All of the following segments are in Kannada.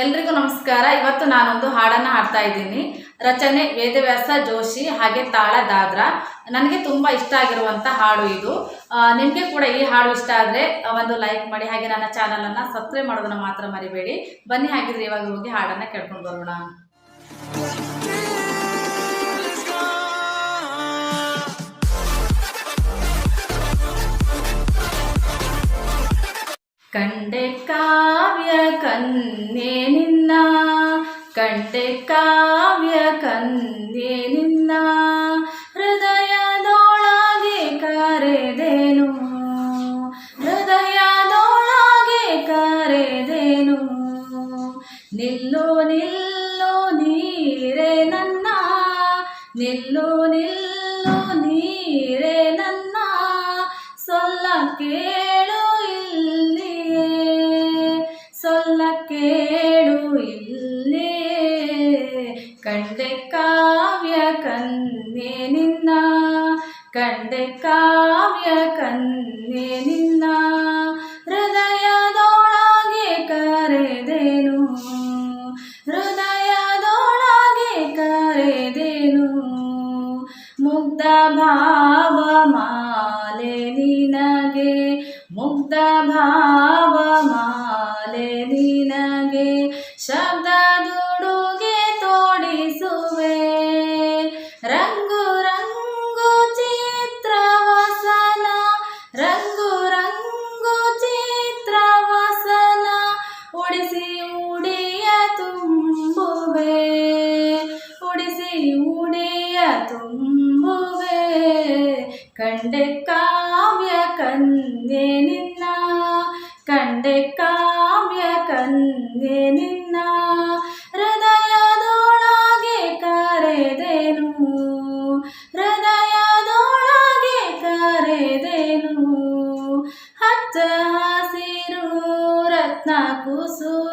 ಎಲ್ರಿಗೂ ನಮಸ್ಕಾರ. ಇವತ್ತು ನಾನೊಂದು ಹಾಡನ್ನು ಹಾಡ್ತಾ ಇದ್ದೀನಿ. ರಚನೆ, ವೇದವ್ಯಾಸ, ಜೋಶಿ ಹಾಗೆ ತಾಳ, ದಾದ್ರ. ನನಗೆ ತುಂಬ ಇಷ್ಟ ಆಗಿರುವಂಥ ಹಾಡು ಇದು. ನಿಮಗೆ ಕೂಡ ಈ ಹಾಡು ಇಷ್ಟ ಆದರೆ ಒಂದು ಲೈಕ್ ಮಾಡಿ, ಹಾಗೆ ನನ್ನ ಚಾನಲನ್ನು ಸಬ್ಸ್ಕ್ರೈಬ್ ಮಾಡೋದನ್ನು ಮಾತ್ರ ಮರಿಬೇಡಿ. ಬನ್ನಿ, ಹಾಗಿದ್ರೆ ಇವಾಗ ಹೋಗಿ ಹಾಡನ್ನು ಕೇಳ್ಕೊಂಡು ಬರೋಣ. ಕಂಡೆ ಕಾವ್ಯ ಕನ್ನೆ ನಿನ್ನ, ಕಂಡೆ ಕಾವ್ಯ ಕನ್ನೆ ನಿನ್ನ, ಹೃದಯದೊಳಗೆ ಕರೆದೇನು ಹೃದಯದೊಳಗೆ ಕರೆದೇನು, ನಿಲ್ಲೋ ನಿಲ್ಲೋ ನೀರೆ ನನ್ನ, ನಿಲ್ಲೋ ನಿಲ್ಲೋ ನೀರೆ ನನ್ನ, ಸೊಲ್ಲ ಕೇಳು ಕಂಡೆ ಕಾವ್ಯ ಕನ್ನೆ ನಿನ್ನ ಕಂಡೆ ಕಾವ್ಯ ಕನ್ನೆ ನಿನ್ನ ಹೃದಯದೊಳಗೆ ಕರೆದೇನು ಹೃದಯದೊಳಗೆ ಕರೆದೇನು ಮುಗ್ಧ ಭಾವ ಮಾಲೆ ನಿನಗೆ ಮುಗ್ಧ ಭಾವ ಕಂಡೆ ಕಾವ್ಯ ಕಂದೆ ನಿನ್ನ ಕಂಡೆ ಕಾವ್ಯ ಕಂದೆ ನಿನ್ನ ಹೃದಯದೊಳಗೆ ಕರೆದೇನು ಹೃದಯದೊಳಗೆ ಕರೆದೇನು ಹಚ್ಚ ಹಸಿರು ರತ್ನ ಕುಸುರು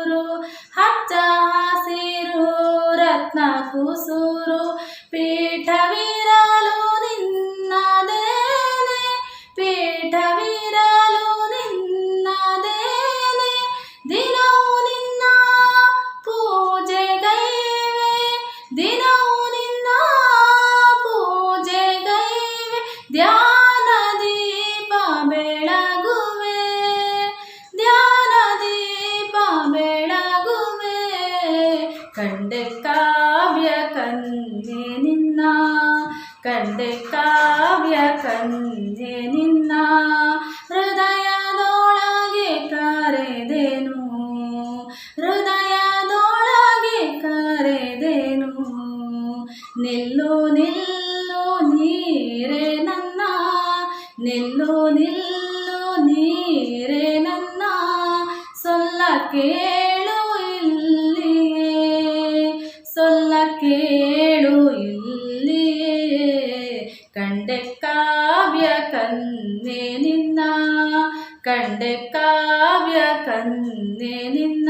ಕನ್ಯೆ ನಿನ್ನ, ಕಂಡೆ ಕಾವ್ಯ ಕನ್ಯೆ ನಿನ್ನ, ಹೃದಯದೊಳಗೆ ಕರೆದೇನು ಹೃದಯದೊಳಗೆ ಕರೆದೇನು, ನಿಲ್ಲು ನಿಲ್ಲು ನೀರೆ ನನ್ನ, ನಿಲ್ಲು ನಿಲ್ಲು ನೀರೆ ನನ್ನ ಸೊಲ್ಲ ಕಂಡೆ ಕಾವ್ಯ ಕನ್ಯೆ ನಿನ್ನ ಕಂಡೆ ಕಾವ್ಯ ಕನ್ಯೆ ನಿನ್ನ